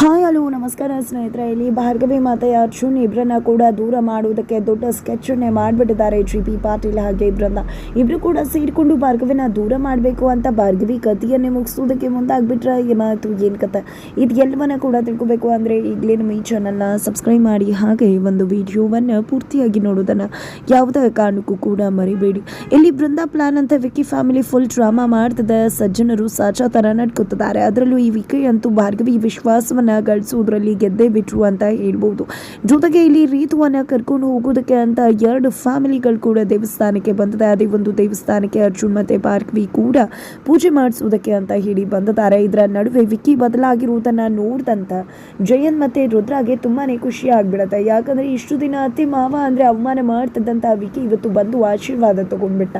Hi, hello, ನಮಸ್ಕಾರ ಸ್ನೇಹಿತರೆ. ಇಲ್ಲಿ ಭಾರ್ಗವಿ ಮಾತೆಯ ಅರ್ಜುನ್. ಇಬ್ಬರನ್ನ ಕೂಡ ದೂರ ಮಾಡುವುದಕ್ಕೆ ದೊಡ್ಡ ಸ್ಕೆಚನ್ನೇ ಮಾಡಿಬಿಟ್ಟಿದ್ದಾರೆ ಜಿ ಪಿ ಪಾಟೀಲ್ ಹಾಗೆ ಇಬ್ಬರನ್ನ ಇಬ್ರು ಕೂಡ ಸೇರಿಕೊಂಡು ಭಾರ್ಗವಿನ ದೂರ ಮಾಡಬೇಕು ಅಂತ ಭಾರ್ಗವಿ ಕಥೆಯನ್ನೇ ಮುಗಿಸೋದಕ್ಕೆ ಮುಂದಾಗ್ಬಿಟ್ರೆ ಏನಾಯ್ತು, ಏನು ಕತೆ? ಇದು ಎಲ್ಲವನ್ನ ಕೂಡ ತಿಳ್ಕೊಬೇಕು ಅಂದರೆ ಈಗಲೇ ನಮ್ಮ ಈ ಚಾನಲ್ನ ಸಬ್ಸ್ಕ್ರೈಬ್ ಮಾಡಿ, ಹಾಗೆ ಒಂದು ವಿಡಿಯೋವನ್ನು ಪೂರ್ತಿಯಾಗಿ ನೋಡೋದನ್ನು ಯಾವುದೇ ಕಾರಣಕ್ಕೂ ಕೂಡ ಮರಿಬೇಡಿ. ಇಲ್ಲಿ ಬೃಂದಾ ಪ್ಲಾನ್ ಅಂತ ವಿಕ್ಕಿ ಫ್ಯಾಮಿಲಿ ಫುಲ್ ಡ್ರಾಮಾ ಮಾಡ್ತದ. ಸಜ್ಜನರು ಸಾಚಾ ಥರ ನಡ್ಕೊತಿದ್ದಾರೆ. ಅದರಲ್ಲೂ ಈ ವಿಕ್ಕಿ ಅಂತೂ ಭಾರ್ಗವಿ ವಿಶ್ವಾಸವನ್ನ ಗಳಿಸೋದ್ರಲ್ಲಿ ಗೆದ್ದೇ ಬಿಟ್ರು ಅಂತ ಹೇಳ್ಬೋದು. ಜೊತೆಗೆ ಇಲ್ಲಿ ರೀತುವನ್ನ ಕರ್ಕೊಂಡು ಹೋಗೋದಕ್ಕೆ ಅಂತ ಎರಡು ಫ್ಯಾಮಿಲಿಗಳು ಕೂಡ ದೇವಸ್ಥಾನಕ್ಕೆ ಬಂದಿದೆ. ಅದೇ ಒಂದು ದೇವಸ್ಥಾನಕ್ಕೆ ಅರ್ಜುನ್ ಮತ್ತೆ ಪಾರ್ಕ್ವಿ ಕೂಡ ಪೂಜೆ ಮಾಡಿಸೋದಕ್ಕೆ ಅಂತ ಹೇಳಿ ಬಂದಿದ್ದಾರೆ. ಇದರ ನಡುವೆ ವಿಕ್ಕಿ ಬದಲಾಗಿರುವುದನ್ನು ನೋಡಿದಂತ ಜಯನ್ ಮತ್ತೆ ರುದ್ರಾಗೆ ತುಂಬಾನೇ ಖುಷಿ ಆಗ್ಬಿಡತ್ತೆ. ಯಾಕಂದ್ರೆ ಇಷ್ಟು ದಿನ ಅತ್ತೆ ಮಾವ ಅಂದ್ರೆ ಅವಮಾನ ಮಾಡ್ತಿದ್ದಂತ ವಿಕ್ಕಿ ಇವತ್ತು ಬಂದು ಆಶೀರ್ವಾದ ತಗೊಂಡ್ಬಿಟ್ಟ.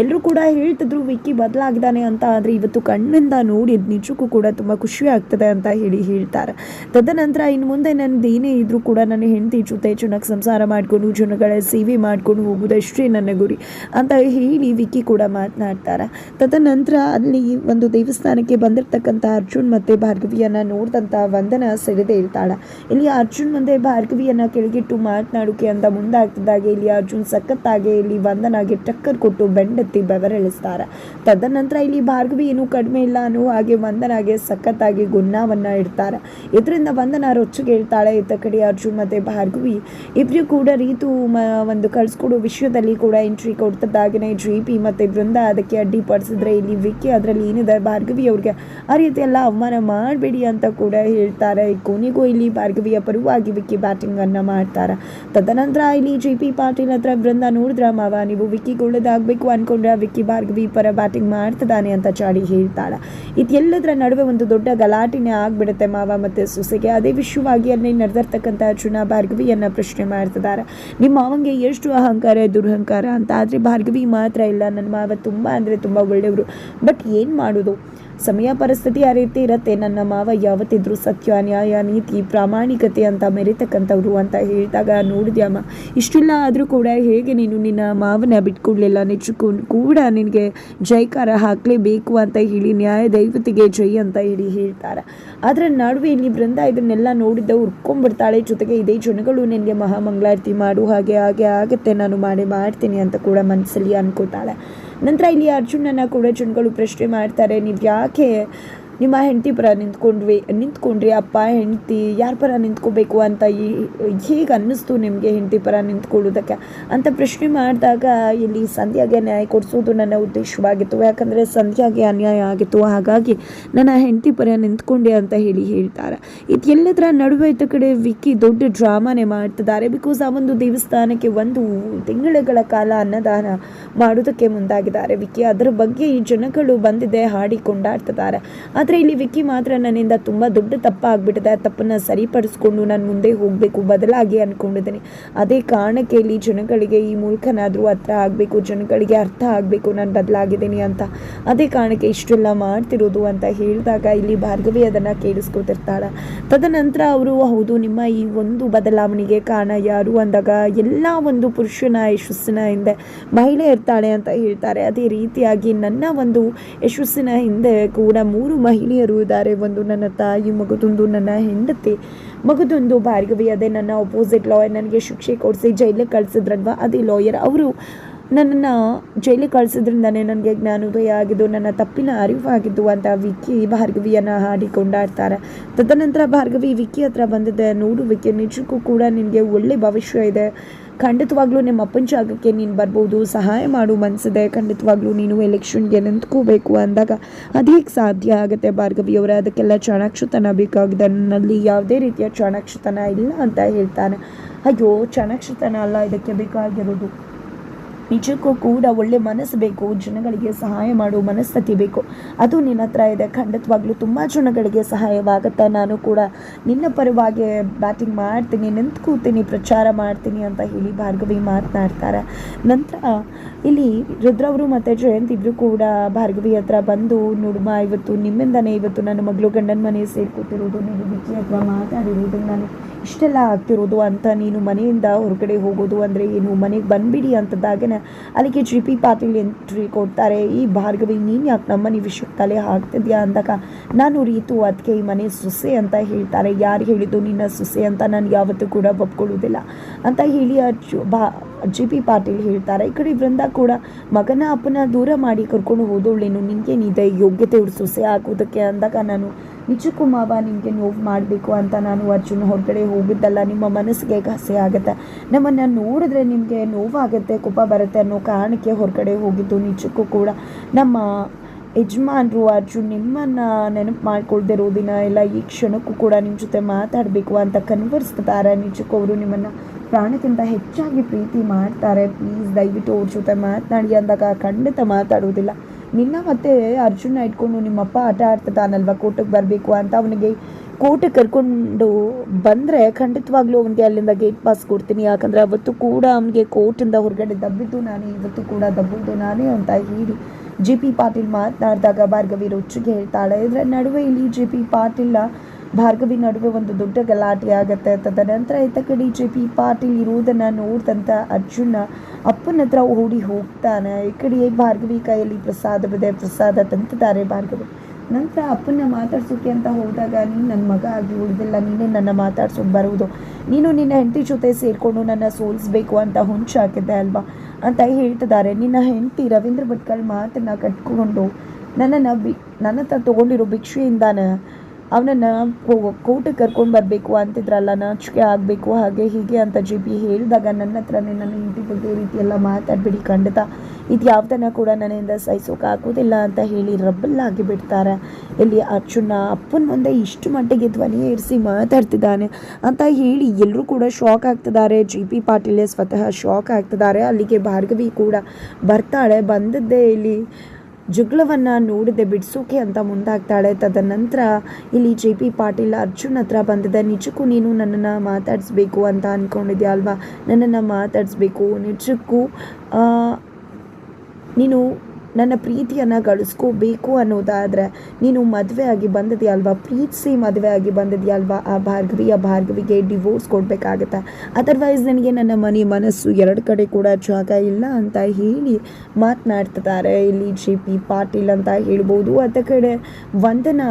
ಎಲ್ಲರೂ ಕೂಡ ಹೇಳ್ತಿದ್ರು ವಿಕ್ಕಿ ಬದಲಾಗಿದ್ದಾನೆ ಅಂತ, ಆದ್ರೆ ಇವತ್ತು ಕಣ್ಣಿಂದ ನೋಡಿ ನಿಜಕ್ಕೂ ಕೂಡ ತುಂಬಾ ಖುಷಿ ಆಗ್ತದೆ ಅಂತ ಹೇಳಿ ಹೇಳ್ತಾರೆ. ತದನಂತರ ಇನ್ನು ಮುಂದೆ ನನ್ನದು ಏನೇ ಇದ್ರೂ ಕೂಡ ನನ್ನ ಹೆಂಡತಿ ಜೊತೆ ಚೆನ್ನಾಗಿ ಸಂಸಾರ ಮಾಡಿಕೊಂಡು ಜನಗಳ ಸೇವೆ ಮಾಡ್ಕೊಂಡು ಹೋಗೋದಷ್ಟೇ ನನ್ನ ಗುರಿ ಅಂತ ಹೇಳಿ ವಿಕ್ಕಿ ಕೂಡ ಮಾತನಾಡ್ತಾರೆ. ತದನಂತರ ಅಲ್ಲಿ ಒಂದು ದೇವಸ್ಥಾನಕ್ಕೆ ಬಂದಿರತಕ್ಕಂಥ ಅರ್ಜುನ್ ಮತ್ತು ಭಾರ್ಗವಿಯನ್ನು ನೋಡಿದಂಥ ವಂದನ ಸೆರೆದೇ ಇರ್ತಾಳೆ. ಇಲ್ಲಿ ಅರ್ಜುನ್ ಮುಂದೆ ಭಾರ್ಗವಿಯನ್ನು ಕೆಳಗಿಟ್ಟು ಮಾತನಾಡೋಕೆ ಅಂತ ಮುಂದಾಗ್ತಿದ್ದಾಗೆ ಇಲ್ಲಿ ಅರ್ಜುನ್ ಸಖತ್ತಾಗೆ ಇಲ್ಲಿ ವಂದನಾಗೆ ಟಕ್ಕರ್ ಕೊಟ್ಟು ಬೆಂಡೆತ್ತಿ ಬೆವರೆಳಿಸ್ತಾರೆ. ತದನಂತರ ಇಲ್ಲಿ ಭಾರ್ಗವಿ ಏನೂ ಕಡಿಮೆ ಇಲ್ಲ ಅನ್ನೋ ಹಾಗೆ ವಂದನಾಗೆ ಸಖತ್ತಾಗಿ ಗುನ್ನಾವನ್ನ ಇಡ್ತಾರೆ. ಇದರಿಂದ ವಂದನ ರೊಚ್ಚು ಕೇಳ್ತಾಳೆ ಇತ್ತ ಕಡೆ ಅರ್ಜುನ್ ಮತ್ತೆ ಭಾರ್ಗವಿ. ಇಬ್ಬರು ಕೂಡ ರೀತು ಮ- ಒಂದು ಕಳ್ಸ್ಕೊಡೋ ವಿಷಯದಲ್ಲಿ ಕೂಡ ಎಂಟ್ರಿ ಕೊಡ್ತದ್ದಾಗನೆ ಜಿ ಪಿ ಮತ್ತೆ ಬೃಂದ ಅದಕ್ಕೆ ಅಡ್ಡಿಪಡಿಸಿದ್ರೆ ಇಲ್ಲಿ ವಿಕ್ಕಿ ಅದರಲ್ಲಿ ಏನಿದೆ? ಭಾರ್ಗವಿ ಅವ್ರಿಗೆ ಆ ರೀತಿ ಎಲ್ಲ ಅವಮಾನ ಮಾಡಬೇಡಿ ಅಂತ ಕೂಡ ಹೇಳ್ತಾರೆ. ಕೊನೆಗೂ ಇಲ್ಲಿ ಭಾರ್ಗವಿಯ ಪರವಾಗಿ ವಿಕ್ಕಿ ಬ್ಯಾಟಿಂಗ್ ಅನ್ನ ಮಾಡ್ತಾರೆ. ತದನಂತರ ಇಲ್ಲಿ ಜಿ ಪಿ ಪಾಟೀಲ್ ಹತ್ರ ಬೃಂದ ನೋಡಿದ್ರ, ಮಾವ, ನೀವು ವಿಕ್ಕಿ ಒಳ್ಳೇದಾಗಬೇಕು ಅಂದ್ಕೊಂಡ್ರೆ ವಿಕ್ಕಿ ಭಾರ್ಗವಿ ಪರ ಬ್ಯಾಟಿಂಗ್ ಮಾಡ್ತದಾನೆ ಅಂತ ಚಾಡಿ ಹೇಳ್ತಾಳೆ. ಇದೆಲ್ಲದರ ನಡುವೆ ಒಂದು ದೊಡ್ಡ ಗಲಾಟೆನೇ ಆಗಿಬಿಡುತ್ತೆ ಮಾವ ಸೊಸೆಗೆ ಅದೇ ವಿಷಯವಾಗಿ ಅಲ್ಲಿ ನಡೆದಿರ್ತಕ್ಕಂಥ ಅರ್ಜುನ ಭಾರ್ಗವಿಯನ್ನ ಪ್ರಶ್ನೆ ಮಾಡ್ತಿದ್ದಾರೆ. ನಿಮ್ಮ ಮಾವಂಗೆ ಎಷ್ಟು ಅಹಂಕಾರ, ದುರಹಂಕಾರ ಅಂತ? ಆದರೆ ಭಾರ್ಗವಿ ಮಾತ್ರ ಇಲ್ಲ. ನನ್ನ ಮಾವ ತುಂಬ ಅಂದರೆ ತುಂಬ ಒಳ್ಳೆಯವರು. ಬಟ್ ಏನು ಮಾಡೋದು? ಸಮಯ ಪರಿಸ್ಥಿತಿ ಆ ರೀತಿ ಇರುತ್ತೆ. ನನ್ನ ಮಾವ ಯಾವತ್ತಿದ್ರು ಸತ್ಯ, ನ್ಯಾಯ, ನೀತಿ, ಪ್ರಾಮಾಣಿಕತೆ ಅಂತ ಮೆರಿತಕ್ಕಂಥವ್ರು ಅಂತ ಹೇಳಿದಾಗ ನೋಡಿದ್ಯಮ್ಮ ಇಷ್ಟೆಲ್ಲ ಆದರೂ ಕೂಡ ಹೇಗೆ ನೀನು ನಿನ್ನ ಮಾವನ ಬಿಟ್ಕೊಡ್ಲಿಲ್ಲ? ನಿಜಕ್ಕೂ ಕೂಡ ನಿನಗೆ ಜೈಕಾರ ಹಾಕಲೇಬೇಕು ಅಂತ ಹೇಳಿ, ನ್ಯಾಯ ದೈವತಿಗೆ ಜೈ ಅಂತ ಹೇಳಿ ಹೇಳ್ತಾರೆ. ಆದರೆ ನಡುವೆ ಇಲ್ಲಿ ಬೃಂದ ಇದನ್ನೆಲ್ಲ ನೋಡಿದ್ದ ಉರ್ಕೊಂಡ್ಬಿಡ್ತಾಳೆ ಜೊತೆಗೆ ಇದೇ ಜನಗಳು ನಿನಗೆ ಮಹಾಮಂಗಳಾರತಿ ಮಾಡು. ಹಾಗೆ ಹಾಗೆ ಆಗುತ್ತೆ ನಾನು ಮಾಡಿ, ಮಾಡ್ತೀನಿ ಅಂತ ಕೂಡ ಮನಸ್ಸಲ್ಲಿ ಅನ್ಕೋತಾಳೆ. ನಂತರ ಇಲ್ಲಿ ಅರ್ಜುನನ್ನ ಕೂಡ ಜನಗಳು ಪ್ರಶ್ನೆ ಮಾಡ್ತಾರೆ ನೀವು ಯಾಕೆ ನಿಮ್ಮ ಹೆಂಡತಿ ಪರ ನಿಂತ್ಕೊಂಡ್ವಿ, ನಿಂತ್ಕೊಂಡ್ರಿ ಅಪ್ಪ, ಹೆಂಡತಿ, ಯಾರ ಪರ ನಿಂತ್ಕೋಬೇಕು ಅಂತ ಈ- ಹೇಗೆ ಅನ್ನಿಸ್ತು ನಿಮಗೆ ಹೆಂಡತಿ ಪರ ನಿಂತ್ಕೊಳ್ಳೋದಕ್ಕೆ? ಅಂತ ಪ್ರಶ್ನೆ ಮಾಡಿದಾಗ ಇಲ್ಲಿ ಸಂಧ್ಯಾಗೆ ನ್ಯಾಯ ಕೊಡಿಸೋದು ನನ್ನ ಉದ್ದೇಶವಾಗಿತ್ತು. ಯಾಕಂದರೆ ಸಂಧ್ಯಾಗೆ ಅನ್ಯಾಯ ಆಗಿತ್ತು. ಹಾಗಾಗಿ ನನ್ನ ಹೆಂಡತಿ ಪರ ನಿಂತ್ಕೊಂಡೆ ಅಂತ ಹೇಳಿ ಹೇಳ್ತಾರೆ. ಇದೆಲ್ಲದರ ನಡುವೆ ಇದ್ದ ಕಡೆ ವಿಕ್ಕಿ ದೊಡ್ಡ ಡ್ರಾಮಾನೇ ಮಾಡ್ತಿದ್ದಾರೆ. ಬಿಕಾಸ್ ಆ ಒಂದು ದೇವಸ್ಥಾನಕ್ಕೆ ಒಂದು ತಿಂಗಳುಗಳ ಕಾಲ ಅನ್ನದಾನ ಮಾಡೋದಕ್ಕೆ ಮುಂದಾಗಿದ್ದಾರೆ. ವಿಕ್ಕಿ, ಅದರ ಬಗ್ಗೆ ಈ ಜನಗಳು ಬಂದಿದೆ, ಹಾಡಿ ಕೊಂಡಾಡ್ತಿದ್ದಾರೆ. ಆದರೆ ಇಲ್ಲಿ ವಿಕ್ಕಿ ಮಾತ್ರ ನನ್ನಿಂದ ತುಂಬ ದೊಡ್ಡ ತಪ್ಪಾಗ್ಬಿಟ್ಟಿದೆ. ಆ ತಪ್ಪನ್ನು ಸರಿಪಡಿಸ್ಕೊಂಡು ನಾನು ಮುಂದೆ ಹೋಗಬೇಕು, ಬದಲಾಗಿ ಅಂದ್ಕೊಂಡಿದ್ದೀನಿ ಅದೇ ಕಾರಣಕ್ಕೆ ಇಲ್ಲಿ ಜನಗಳಿಗೆ ಈ ಮೂಲಕನಾದರೂ ಹತ್ರ ಆಗಬೇಕು, ಜನಗಳಿಗೆ ಅರ್ಥ ಆಗಬೇಕು, ನಾನು ಬದಲಾಗಿದ್ದೀನಿ ಅಂತ. ಅದೇ ಕಾರಣಕ್ಕೆ ಇಷ್ಟೆಲ್ಲ ಮಾಡ್ತಿರೋದು ಅಂತ ಹೇಳಿದಾಗ ಇಲ್ಲಿ ಭಾರ್ಗವಿ ಅದನ್ನು ಕೇಳಿಸ್ಕೊತಿರ್ತಾಳೆ. ತದನಂತರ ಅವರು, ಹೌದು, ನಿಮ್ಮ ಈ ಒಂದು ಬದಲಾವಣೆಗೆ ಕಾರಣ ಯಾರು? ಅಂದಾಗ, ಎಲ್ಲ ಒಂದು ಪುರುಷನ ಯಶಸ್ಸಿನ ಹಿಂದೆ ಮಹಿಳೆ ಇರ್ತಾಳೆ ಅಂತ ಹೇಳ್ತಾರೆ. ಅದೇ ರೀತಿಯಾಗಿ ನನ್ನ ಒಂದು ಯಶಸ್ಸಿನ ಹಿಂದೆ ಕೂಡ ಮೂರು ಮಹಿಳೆಯರು ಇದ್ದಾರೆ. ಒಂದು ನನ್ನ ತಾಯಿ, ಮಗದೊಂದು ನನ್ನ ಹೆಂಡತಿ, ಮಗದೊಂದು ಭಾರ್ಗವಿ, ಅದೇ ನನ್ನ ಅಪೋಸಿಟ್ ಲಾಯರ್ ನನಗೆ ಶಿಕ್ಷೆ ಕೊಡಿಸಿ ಜೈಲಿಗೆ ಕಳಿಸಿದ್ರಲ್ವ? ಅದೇ ಲಾಯರ್ ಅವರು ನನ್ನನ್ನು ಜೈಲಿಗೆ ಕಳಿಸಿದ್ರಿಂದನೇ ನನಗೆ ಜ್ಞಾನೋದಯ ಆಗಿದ್ದು, ನನ್ನ ತಪ್ಪಿನ ಅರಿವಾಗಿದ್ದು ಅಂತ ವಿಕ್ಕಿ ಭಾರ್ಗವಿಯನ್ನು ಹಾಡಿ ಕೊಂಡಾಡ್ತಾರೆ ತದನಂತರ ಭಾರ್ಗವಿ ವಿಕ್ಕಿ ಹತ್ರ ಬಂದಿದೆ. ನೋಡು ವಿಕ್ಕಿ ನಿಜಕ್ಕೂ ಕೂಡ ನಿನಗೆ ಒಳ್ಳೆ ಭವಿಷ್ಯ ಇದೆ. ಖಂಡಿತವಾಗ್ಲೂ ನಿಮ್ಮ ಅಪ್ಪನ ಜಾಗಕ್ಕೆ ನೀನು ಬರ್ಬೋದು, ಸಹಾಯ ಮಾಡು ಮನಸ್ಸಿದೆ ಖಂಡಿತವಾಗ್ಲೂ ನೀನು ಎಲೆಕ್ಷನ್ಗೆ ನಿಂತ್ಕೋಬೇಕು ಅಂದಾಗ ಅದು ಸಾಧ್ಯ ಆಗುತ್ತೆ ಭಾರ್ಗವಿಯವರ ಅದಕ್ಕೆಲ್ಲ ಚಾಣಾಕ್ಷತನ ಬೇಕಾಗಿದೆ. ನನ್ನಲ್ಲಿ ಯಾವುದೇ ರೀತಿಯ ಚಾಣಾಕ್ಷತನ ಇಲ್ಲ ಅಂತ ಹೇಳ್ತಾನೆ. ಅಯ್ಯೋ, ಚಾಣಾಕ್ಷತನ ಅಲ್ಲ, ಇದಕ್ಕೆ ಬೇಕಾಗಿರೋದು. ನಿಜಕ್ಕೂ ಕೂಡ ಒಳ್ಳೆ ಮನಸ್ಸು ಬೇಕು, ಜನಗಳಿಗೆ ಸಹಾಯ ಮಾಡೋ ಮನಸ್ಥಿತಿ ಬೇಕು. ಅದು ನಿನ್ನ ಹತ್ರ ಇದೆ. ಖಂಡಿತವಾಗ್ಲೂ ತುಂಬ ಜನಗಳಿಗೆ ಸಹಾಯವಾಗುತ್ತೆ. ನಾನು ಕೂಡ ನಿನ್ನ ಪರವಾಗಿ ಬ್ಯಾಟಿಂಗ್ ಮಾಡ್ತೀನಿ, ನಿಂತ್ಕೋತೀನಿ, ಪ್ರಚಾರ ಮಾಡ್ತೀನಿ ಅಂತ ಹೇಳಿ ಭಾರ್ಗವಿ ಮಾತನಾಡ್ತಾರೆ. ನಂತರ ಇಲ್ಲಿ ರುದ್ರವರು ಮತ್ತು ಜಯಂತ್ ಇಬ್ಬರು ಕೂಡ ಭಾರ್ಗವಿ ಹತ್ರ ಬಂದು ನೋಡುಮ ಇವತ್ತು ನಿಮ್ಮಿಂದನೇ ಇವತ್ತು ನನ್ನ ಮಗಳು ಗಂಡನ ಮನೆ ಸೇರ್ಕೊತಿರೋದು ನೀವು ಅಥವಾ ಹತ್ರ ಮಾತಾಡಿರೋದು ನಾನು ಇಷ್ಟೆಲ್ಲ ಆಗ್ತಿರೋದು ಅಂತ ನೀನು ಮನೆಯಿಂದ ಹೊರಗಡೆ ಹೋಗೋದು ಅಂದರೆ ಏನು? ಮನೆಗೆ ಬಂದ್ಬಿಡಿ ಅಂತದಾಗನ ಅಲ್ಲಿಗೆ ಜಿ ಪಿ ಪಾಟೀಲ್ ಎಂಟ್ರಿ ಕೊಡ್ತಾರೆ. ಈ ಭಾರ್ಗವಿ, ನೀನು ಯಾಕೆ ನಮ್ಮನೆ ವಿಷಯಕ್ಕೆ ತಲೆ ಹಾಕ್ತಿದ್ಯಾ ಅಂದಾಗ, ನಾನು ರೀತು ಅದಕ್ಕೆ ಈ ಮನೆ ಸೊಸೆ ಅಂತ ಹೇಳ್ತಾರೆ. ಯಾರು ಹೇಳಿದ್ದು ನಿನ್ನ ಸೊಸೆ ಅಂತ ನಾನು ಯಾವತ್ತೂ ಕೂಡ ಒಪ್ಕೊಳ್ಳೋದಿಲ್ಲ ಅಂತ ಹೇಳಿ ಬಾ ಜಿ ಪಿ ಪಾಟೀಲ್ ಹೇಳ್ತಾರೆ. ಈ ಕಡೆ ವೃಂದ ಕೂಡ ಮಗನ ಅಪ್ಪನ ದೂರ ಮಾಡಿ ಕರ್ಕೊಂಡು ಹೋದವಳೇನು? ನಿನಗೇನಿದೆ ಯೋಗ್ಯತೆ ಇವ್ರು ಸೊಸೆ ಹಾಕೋದಕ್ಕೆ ಅಂದಾಗ ನಾನು ನಿಜಕ್ಕೂ ಮಾವ ನಿಮಗೆ ನೋವು ಮಾಡಬೇಕು ಅಂತ ನಾನು ಅರ್ಜುನ್ ಹೊರಗಡೆ ಹೋಗಿದ್ದಲ್ಲ, ನಿಮ್ಮ ಮನಸ್ಸಿಗೆ ಘಸೆ ಆಗುತ್ತೆ. ನಮ್ಮನ್ನು ನೋಡಿದ್ರೆ ನಿಮಗೆ ನೋವಾಗುತ್ತೆ, ಕೋಪ ಬರುತ್ತೆ ಅನ್ನೋ ಕಾರಣಕ್ಕೆ ಹೊರಗಡೆ ಹೋಗಿದ್ದು ನಿಜಕ್ಕೂ ಕೂಡ. ನಮ್ಮ ಯಜಮಾನ್ರು ಅರ್ಜುನ್ ನಿಮ್ಮನ್ನು ನೆನಪು ಮಾಡ್ಕೊಳ್ದಿರೋ ದಿನ ಎಲ್ಲ ಈ ಕ್ಷಣಕ್ಕೂ ಕೂಡ ನಿಮ್ಮ ಜೊತೆ ಮಾತಾಡಬೇಕು ಅಂತ ಕನ್ವರ್ಸ್ತಾರೆ ನಿಜಕ್ಕೂ ಅವರು ನಿಮ್ಮನ್ನು ಪ್ರಾಣಕ್ಕಿಂತ ಹೆಚ್ಚಾಗಿ ಪ್ರೀತಿ ಮಾಡ್ತಾರೆ. ಪ್ಲೀಸ್ ದಯವಿಟ್ಟು ಅವ್ರ ಜೊತೆ ಮಾತನಾಡಿ ಅಂದಾಗ ಖಂಡಿತ ಮಾತಾಡೋದಿಲ್ಲ. ನಿನ್ನ ಮತ್ತೆ ಅರ್ಜುನ ಇಟ್ಕೊಂಡು ನಿಮ್ಮಪ್ಪ ಆಟ ಆಡ್ತಿದ್ದಾನಲ್ವ? ಕೋಟಕ್ಕೆ ಬರಬೇಕು ಅಂತ ಅವನಿಗೆ ಕೋಟಕ್ಕೆ ಕರ್ಕೊಂಡು ಬಂದರೆ ಖಂಡಿತವಾಗ್ಲೂ ಅವನಿಗೆ ಅಲ್ಲಿಂದ ಗೇಟ್ ಪಾಸ್ ಕೊಡ್ತೀನಿ. ಯಾಕಂದರೆ ಅವತ್ತು ಕೂಡ ಅವನಿಗೆ ಕೋರ್ಟಿಂದ ಹೊರಗಡೆ ದಬ್ಬಿದ್ದು ನಾನೇ, ಇವತ್ತು ಕೂಡ ದಬ್ಬಿದ್ದು ನಾನೇ ಅಂತ ಹೇಳಿ ಜಿ ಪಿ ಪಾಟೀಲ್ ಮಾತನಾಡಿದಾಗ ಭಾರ್ಗವಿ ರೊಚ್ಚಿಗೆ ಹೇಳ್ತಾಳೆ. ಇದರ ನಡುವೆ ಇಲ್ಲಿ ಜಿ ಪಿ ಪಾಟೀಲ ಭಾರ್ಗವಿ ನಡುವೆ ಒಂದು ದೊಡ್ಡ ಗಲಾಟೆ ಆಗುತ್ತೆ ತದನಂತರ ಇತ್ತ ಕಡೆ ಜೆ ಪಿ ಪಾಟೀಲ್ ಇರುವುದನ್ನು ನೋಡಿದಂಥ ಅರ್ಜುನ ಅಪ್ಪನ ಹತ್ರ ಓಡಿ ಹೋಗ್ತಾನೆ. ಈ ಕಡೆ ಭಾರ್ಗವಿ ಕೈಯಲ್ಲಿ ಪ್ರಸಾದವಿದೆ ಪ್ರಸಾದ ತಂತಿದ್ದಾರೆ ಭಾರ್ಗವಿ. ನಂತರ ಅಪ್ಪನ ಮಾತಾಡ್ಸೋಕೆ ಅಂತ ಹೋದಾಗ, ನೀನು ನನ್ನ ಮಗ ಆಗಿ ಉಳಿದಿಲ್ಲ. ನೀನೇ ನನ್ನ ಮಾತಾಡ್ಸೋಕೆ ಬರುವುದು. ನೀನು ನಿನ್ನ ಹೆಂಡತಿ ಜೊತೆ ಸೇರಿಕೊಂಡು ನನ್ನ ಸೋಲಿಸ್ಬೇಕು ಅಂತ ಹುಂಚು ಹಾಕಿದ್ದೆ ಅಲ್ವಾ? ಅಂತ ಹೇಳ್ತಿದ್ದಾರೆ. ನಿನ್ನ ಹೆಂಡತಿ ರವೀಂದ್ರ ಭಟ್ಕಳ್ ಮಾತನ್ನು ಕಟ್ಕೊಂಡು ನನ್ನನ್ನು ಬಿ ನನ್ನ ಹತ್ರ ತೊಗೊಂಡಿರೋ ಭಿಕ್ಷೆಯಿಂದಾನ ಅವನನ್ನು ಕೋರ್ಟಿಗೆ ಕರ್ಕೊಂಡು ಬರಬೇಕು ಅಂತಿದ್ರಲ್ಲ, ನಾಚಿಕೆ ಆಗಬೇಕು, ಹಾಗೆ ಹೀಗೆ ಅಂತ ಜಿ ಪಿ ಹೇಳಿದಾಗ ನನ್ನ ಹತ್ರನೇ ನನ್ನ ಹೆಂಡತಿ ಬಗ್ಗೆ ರೀತಿಯೆಲ್ಲ ರೀತಿ ಮಾತಾಡಬೇಡಿ ಖಂಡಿತ. ಇದು ಯಾವ್ದನ್ನ ಕೂಡ ನನ್ನಿಂದ ಸಹಿಸೋಕೆ ಆಗೋದಿಲ್ಲ ಅಂತ ಹೇಳಿ ರಬ್ಬಲ್ಲಾಗಿ ಬಿಡ್ತಾರೆ. ಇಲ್ಲಿ ಅರ್ಜುನ ಅಪ್ಪನ ಮುಂದೆ ಇಷ್ಟು ಮಟ್ಟಿಗೆ ಧ್ವನಿ ಏರಿಸಿ ಮಾತಾಡ್ತಿದ್ದಾನೆ ಅಂತ ಹೇಳಿ ಎಲ್ಲರೂ ಕೂಡ ಶಾಕ್ ಆಗ್ತಿದ್ದಾರೆ. ಜಿ ಪಿ ಪಾಟೀಲೇ ಸ್ವತಃ ಶಾಕ್ ಆಗ್ತಿದ್ದಾರೆ. ಅಲ್ಲಿಗೆ ಭಾರ್ಗವಿ ಕೂಡ ಬರ್ತಾಳೆ. ಬಂದದ್ದೇ ಇಲ್ಲಿ ಜುಗ್ಲವನ್ನು ನೋಡದೆ ಬಿಡಿಸೋಕೆ ಅಂತ ಮುಂದಾಗ್ತಾಳೆ. ತದನಂತರ ಇಲ್ಲಿ ಜೆ ಪಿ ಪಾಟೀಲ್ ಅರ್ಜುನ್ ಹತ್ರ ಬಂದಿದೆ. ನಿಜಕ್ಕೂ ನೀನು ನನ್ನನ್ನು ಮಾತಾಡಿಸ್ಬೇಕು ಅಂತ ಅಂದ್ಕೊಂಡಿದ್ಯಾ ಅಲ್ವಾ? ನನ್ನನ್ನು ಮಾತಾಡಿಸ್ಬೇಕು ನಿಜಕ್ಕೂ ನೀನು ನನ್ನ ಪ್ರೀತಿಯನ್ನು ಗಳಿಸ್ಕೋಬೇಕು ಅನ್ನೋದಾದರೆ, ನೀನು ಮದುವೆ ಆಗಿ ಬಂದಿದೆಯಲ್ವಾ ಪ್ರೀತಿಸಿ ಮದುವೆ ಆಗಿ ಬಂದಿದೆಯಲ್ವಾ ಆ ಭಾರ್ಗವಿ, ಆ ಭಾರ್ಗವಿಗೆ ಡಿವೋರ್ಸ್ ಕೊಡಬೇಕಾಗತ್ತೆ. ಅದರ್ವೈಸ್ ನನಗೆ ನನ್ನ ಮನೆ ಮನಸ್ಸು ಎರಡು ಕಡೆ ಕೂಡ ಜಾಗ ಇಲ್ಲ ಅಂತ ಹೇಳಿ ಮಾತನಾಡ್ತಿದ್ದಾರೆ. ಇಲ್ಲಿ ಜೆ ಪಿ ಪಾಟೀಲ್ ಅಂತ ಹೇಳ್ಬೋದು. ಅದ ಕಡೆ ವಂದನ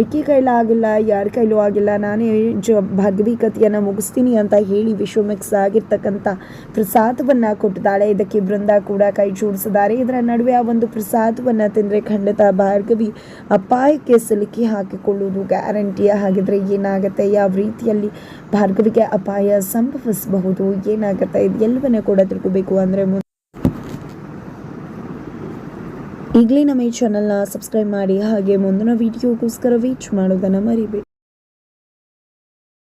ವಿಕಿ ಕೈಲಾಗಿಲ್ಲ ಯಾರ ಕೈಲೂ ಆಗಿಲ್ಲ. ನಾನೇ ಜ ಭಾರ್ಗವಿ ಕಥೆಯನ್ನು ಮುಗಿಸ್ತೀನಿ ಅಂತ ಹೇಳಿ ವಿಶ್ವಮಿಕ್ಸ್ ಆಗಿರ್ತಕ್ಕಂಥ ಪ್ರಸಾದವನ್ನು ಕೊಟ್ಟಿದ್ದಾಳೆ. ಇದಕ್ಕೆ ಬೃಂದ ಕೂಡ ಕೈ ಜೋಡಿಸಿದ್ದಾರೆ. ಇದರ ನಡುವೆ ಒಂದು ಪ್ರಸಾದವನ್ನು ತಿಂದರೆ ಖಂಡಿತ ಭಾರ್ಗವಿ ಅಪಾಯಕ್ಕೆ ಸಿಲುಕಿ ಹಾಕಿಕೊಳ್ಳುವುದು ಗ್ಯಾರಂಟಿಯ ಹಾಗಿದ್ರೆ ಏನಾಗುತ್ತೆ? ಯಾವ ರೀತಿಯಲ್ಲಿ ಭಾರ್ಗವಿಗೆ ಅಪಾಯ ಸಂಭವಿಸಬಹುದು? ಏನಾಗುತ್ತೆ? ಇದು ಕೂಡ ತಿಳ್ಕೋಬೇಕು ಅಂದರೆ ಈಗಲೇ ನಮ್ಮ ಈ ಚಾನಲ್ನ ಸಬ್ಸ್ಕ್ರೈಬ್ ಮಾಡಿ, ಹಾಗೆ ಮುಂದಿನ ವಿಡಿಯೋಗೋಸ್ಕರ ವೀಚ್ ಮಾಡೋದನ್ನು ಮರಿಬೇಡಿ.